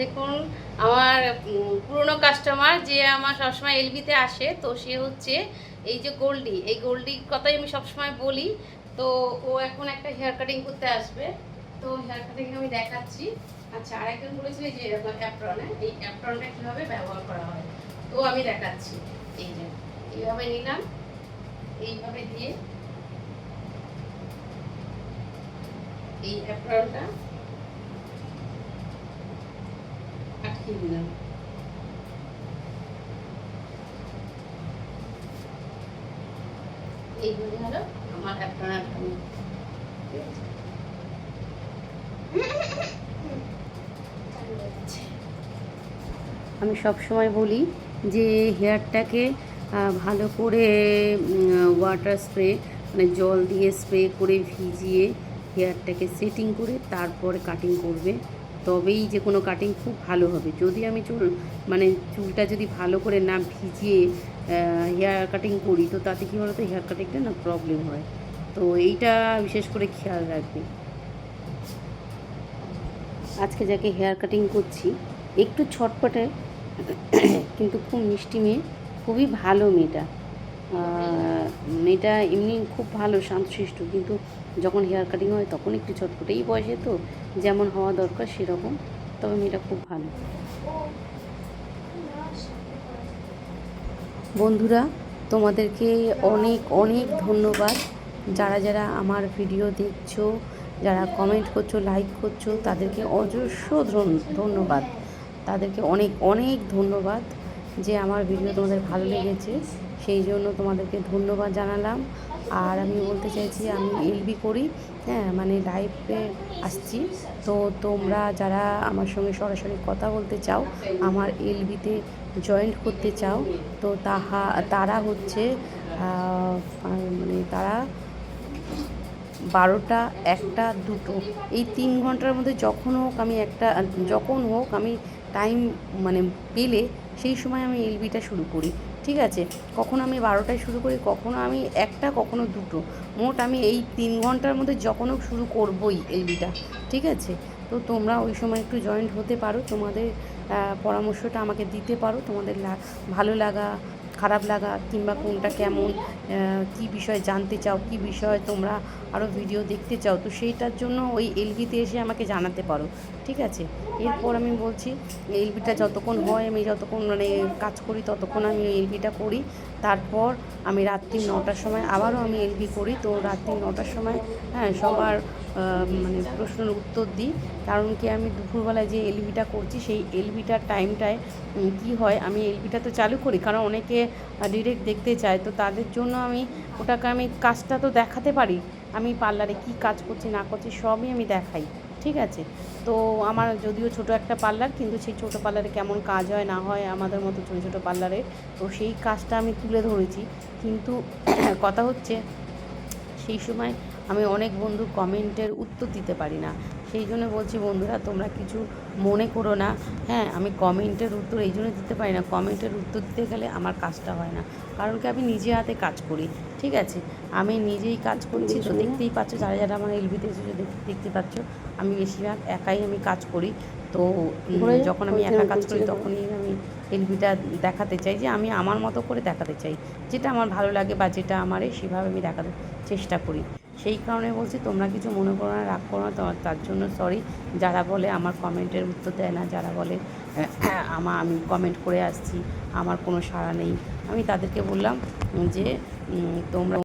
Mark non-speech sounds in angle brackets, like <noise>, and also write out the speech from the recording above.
দেখুন, আমার পুরনো কাস্টমার যে আমার সবসময় এলবিতে আসে, তো সে হচ্ছে এই যে গোল্ডি এই গোল্ডির কথাই আমি সবসময় বলি। তো ও এখন একটা হেয়ার কাটিং করতে আসবে। তো হেয়ার কাটিং আমি দেখাচ্ছি। আচ্ছা আরেকজন বলেছিল যে অ্যাপ্রন এই অ্যাপ্রনটা কীভাবে ব্যবহার করা হয়? তো আমি দেখাচ্ছি। এই যে, এইভাবে নিলাম। এইভাবে দিয়ে এই অ্যাপ্রনটা আটকে দিলাম এইগুলি হলো আমার অ্যাপ্রন আটকানো ঠিক আছে আমি সব সময় বলি যে হেয়ারটাকে ভালো করে ওয়াটার স্প্রে মানে জল দিয়ে স্প্রে করে ভিজিয়ে হেয়ারটাকে সেটিং করে তারপরে কাটিং করবে। তবেই যে কোনো কাটিং খুব ভালো হবে। যদি আমি চুল মানে চুলটা যদি ভালো করে না ভিজিয়ে হেয়ার কাটিং করি, তো তাতে কী বলতো হেয়ার কাটিংটা না প্রবলেম হয়। তো এইটা বিশেষ করে খেয়াল রাখবে। আজকে যাকে হেয়ার কাটিং করছি, একটু ছটপটে, কিন্তু খুব মিষ্টি মেয়ে, খুবই ভালো মেয়েটা। মেয়েটা এমনি খুব ভালো, শান্তশিষ্ট, কিন্তু যখন হেয়ার কাটিং হয় তখন একটু ছটপটে এই বয়সে তো, যেমন হওয়া দরকার সেরকম, তবে মেয়েটা খুব ভালো। বন্ধুরা, তোমাদেরকে অনেক অনেক ধন্যবাদ। যারা যারা আমার ভিডিও দেখছ, যারা কমেন্ট করছ লাইক করছ, তাদেরকে অজস্র ধন- ধন্যবাদ। তাদেরকে অনেক অনেক ধন্যবাদ। যে আমার ভিডিও তোমাদের ভালো লেগেছে, সেই জন্য তোমাদেরকে ধন্যবাদ জানালাম। আর আমি বলতে চাইছি, আমি এলবি করি হ্যাঁ মানে লাইভে আসছি। তো তোমরা যারা আমার সঙ্গে সরাসরি কথা বলতে চাও, আমার এলবিতে জয়েন্ট করতে চাও, তো তাহা, তারা হচ্ছে মানে তারা বারোটা, একটা, দুটো, এই তিন ঘণ্টার মধ্যে যখন হোক আমি একটা, যখন হোক আমি টাইম মানে পেলে সেই সময় আমি এলবিটা শুরু করি, ঠিক আছে? কখনো আমি বারোটায় শুরু করি, কখনো আমি একটা, কখনো দুটো। মোট আমি এই তিন ঘণ্টার মধ্যে যখন শুরু করবই এলবিটা ঠিক আছে? তো তোমরা ওই সময় একটু জয়েন্ট হতে পারো, তোমাদের পরামর্শটা আমাকে দিতে পারো, তোমাদের ভালো লাগা খারাপ লাগা কিংবা কোনটা কেমন কি বিষয় জানতে চাও, কি বিষয়ে তোমরা আরও ভিডিও দেখতে চাও, তো সেইটার জন্য ওই এলবিতে এসে আমাকে জানাতে পারো, ঠিক আছে? এরপর আমি বলছি, এলবিটা যতক্ষণ হয় আমি যতক্ষণ মানে কাজ করি ততক্ষণ আমি এলবিটা করি তারপর আমি রাত্রি নটার সময় আবারও আমি এলবি করি। তো রাত্রি নটার সময় হ্যাঁ সবার মানে প্রশ্নের উত্তর দিই। কারণ কি আমি দুপুরবেলায় যে এলবিটা করছি, সেই এলবিটার টাইমটায় কি হয়, আমি এলবিটা তো চালু করি, কারণ অনেকে ডিরেক্ট দেখতে চায়। তো তাদের জন্য আমি ওটাকে আমি কাজটা তো দেখাতে পারি। আমি পার্লারে কি কাজ করছি, না করছি, সবই আমি দেখাই। ঠিক আছে। তো আমার যদিও ছোট একটা পার্লার, কিন্তু সেই ছোট পার্লারে কেমন কাজ হয় না হয় আমাদের মতো ছোটো ছোটো পার্লারে, তো সেই কাজটা আমি তুলে ধরেছি। কিন্তু <clears throat> কথা হচ্ছে, সেই সময় আমি অনেক বন্ধু কমেন্টের উত্তর দিতে পারি না। সেই জন্য বলছি বন্ধুরা তোমরা কিছু মনে করো না। হ্যাঁ আমি কমেন্টের উত্তর এই জন্য দিতে পারি না। কমেন্টের উত্তর দিতে গেলে আমার কাজটা হয় না। কারণ কি আমি নিজে হাতে কাজ করি ঠিক আছে? আমি নিজেই কাজ করছি তো দেখতেই পাচ্ছ যারা যারা আমার এলবিতে এসেছ দেখ- দেখতে পাচ্ছ আমি বেশিরভাগ একাই আমি কাজ করি। তো যখন আমি একা কাজ করি তখনই আমি এলবিটা দেখাতে চাই যে আমি আমার মতো করে দেখাতে চাই। যেটা আমার ভালো লাগে বা যেটা আমার সেভাবে আমি দেখাতে চেষ্টা করি। সেই কারণে বলছি, তোমরা কিছু মনে করো না, রাগ করো না তার জন্য সরি যারা বলে আমার কমেন্টের উত্তর দেয় না, যারা বলে আমার আমি কমেন্ট করে আসছি, আমার কোনো সাড়া নেই। আমি তাদেরকে বললাম যে তোমরা